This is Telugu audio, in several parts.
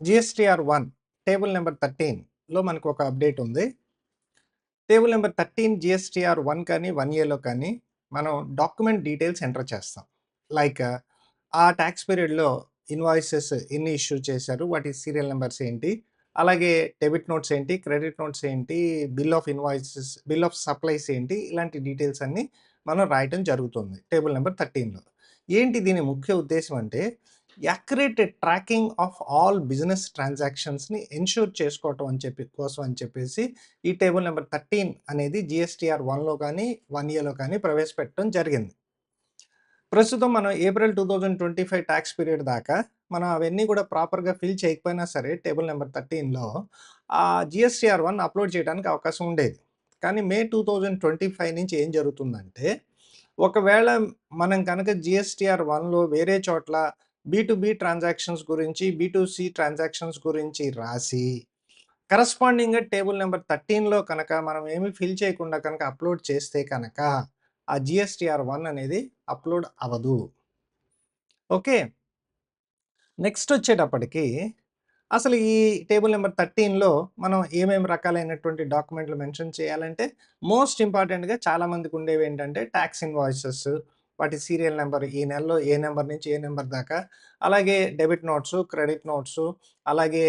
జిఎస్టిఆర్ వన్ టేబుల్ నెంబర్ థర్టీన్లో మనకు ఒక అప్డేట్ ఉంది. Table number thirteen GSTR one కానీ వన్ ఏలో కానీ మనం డాక్యుమెంట్ డీటెయిల్స్ ఎంటర్ చేస్తాం. లైక్ ఆ ట్యాక్స్ పీరియడ్లో ఇన్వాయిసెస్ ఎన్ని ఇష్యూ చేశారు వాటి సీరియల్ నెంబర్స్ ఏంటి అలాగే డెబిట్ నోట్స్ ఏంటి క్రెడిట్ నోట్స్ ఏంటి bill of invoices bill of supplies ఏంటి ఇలాంటి డీటెయిల్స్ అన్నీ మనం రాయటం జరుగుతుంది టేబుల్ నెంబర్ థర్టీన్లో ఏంటి దీని ముఖ్య ఉద్దేశం అంటే accurate tracking of all business ట్రాన్సాక్షన్స్ని ensure చేసుకోవటం అని చెప్పి కోసం అని చెప్పేసి ఈ టేబుల్ నెంబర్ థర్టీన్ అనేది జిఎస్టీఆర్ వన్లో కానీ వన్ ఇయర్లో కానీ ప్రవేశపెట్టడం జరిగింది. ప్రస్తుతం మనం April two thousand twenty five tax period దాకా మనం అవన్నీ కూడా ప్రాపర్గా ఫిల్ చేయకపోయినా సరే టేబుల్ నెంబర్ థర్టీన్లో ఆ జిఎస్టీఆర్ వన్ అప్లోడ్ చేయడానికి అవకాశం ఉండేది. కానీ May two thousand twenty five నుంచి ఏం జరుగుతుందంటే ఒకవేళ మనం కనుక జిఎస్టీఆర్ వన్లో వేరే చోట్ల బీ బీ ట్రాన్సాక్షన్స్ గురించి బీటుసి ట్రాన్సాక్షన్స్ గురించి రాసి కరస్పాండింగ్గా టేబుల్ నెంబర్ థర్టీన్లో కనుక మనం ఏమి ఫిల్ చేయకుండా కనుక అప్లోడ్ చేస్తే కనుక ఆ జిఎస్టిఆర్ వన్ అనేది అప్లోడ్ అవ్వదు ఓకే? నెక్స్ట్ వచ్చేటప్పటికి అసలు ఈ టేబుల్ నెంబర్ థర్టీన్లో మనం ఏమేమి రకాలైనటువంటి డాక్యుమెంట్లు మెన్షన్ చేయాలంటే మోస్ట్ ఇంపార్టెంట్గా చాలామందికి ఉండేవి ఏంటంటే ట్యాక్స్ ఇన్వాయిసెస్ వాటి సీరియల్ నెంబర్ ఈ నెలలో ఏ నెంబర్ నుంచి ఏ నెంబర్ దాకా. అలాగే డెబిట్ నోట్స్ క్రెడిట్ నోట్స్ అలాగే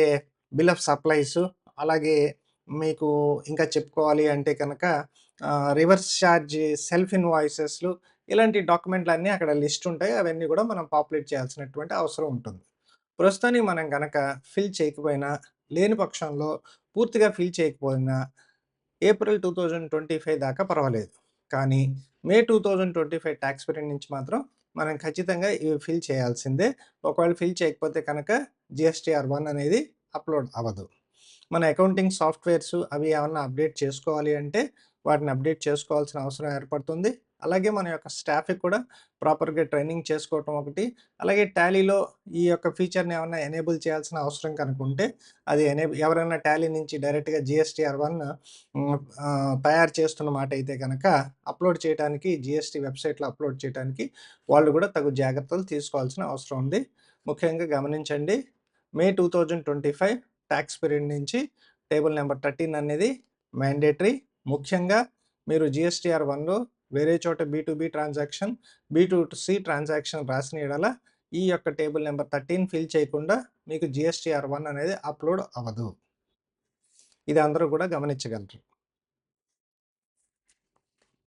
బిల్ ఆఫ్ సప్లైస్ అలాగే మీకు ఇంకా చెప్పుకోవాలి అంటే కనుక రివర్స్ ఛార్జ్ సెల్ఫ్ ఇన్వాయిసెస్లు ఇలాంటి డాక్యుమెంట్లు అన్నీ అక్కడ లిస్ట్ ఉంటాయి. అవన్నీ కూడా మనం పాపులేట్ చేయాల్సినటువంటి అవసరం ఉంటుంది. ప్రస్తుతానికి మనం కనుక ఫిల్ చేయకపోయినా లేని పక్షంలో పూర్తిగా ఫిల్ చేయకపోయినా April two thousand twenty five దాకా పర్వాలేదు. కానీ May two thousand twenty five tax period నుంచి మాత్రం మనం ఖచ్చితంగా ఇవి ఫిల్ చేయాల్సిందే. ఒకవేళ ఫిల్ చేయకపోతే కనుక జిఎస్టీఆర్ వన్ అనేది అప్లోడ్ అవ్వదు. మన అకౌంటింగ్ సాఫ్ట్వేర్స్ అవి ఏమన్నా అప్డేట్ చేసుకోవాలి అంటే వాటిని అప్డేట్ చేసుకోవాల్సిన అవసరం ఏర్పడుతుంది. అలాగే మన యొక్క స్టాఫ్కి కూడా ప్రాపర్గా ట్రైనింగ్ చేసుకోవటం ఒకటి. అలాగే టాలీలో ఈ యొక్క ఫీచర్ని ఏమైనా ఎనేబుల్ చేయాల్సిన అవసరం కనుకుంటే అది ఎనేబుల్ ఎవరైనా టాలీ నుంచి డైరెక్ట్గా జిఎస్టీఆర్ వన్ తయారు చేస్తున్న మాట అయితే కనుక అప్లోడ్ చేయడానికి జిఎస్టీ వెబ్సైట్లో అప్లోడ్ చేయడానికి వాళ్ళు కూడా తగు జాగ్రత్తలు తీసుకోవాల్సిన అవసరం ఉంది. ముఖ్యంగా గమనించండి May two thousand twenty five tax period నుంచి టేబుల్ నెంబర్ థర్టీన్ అనేది మ్యాండేటరీ. ముఖ్యంగా మీరు జిఎస్టీఆర్ వన్లో వేరే చోట B to B transaction B to C transaction రాసిన ఎడల ఈ యొక్క టేబుల్ నెంబర్ థర్టీన్ ఫిల్ చేయకుండా మీకు జిఎస్టీఆర్ వన్ అనేది అప్లోడ్ అవ్వదు. ఇది అందరూ కూడా గమనించగలరు.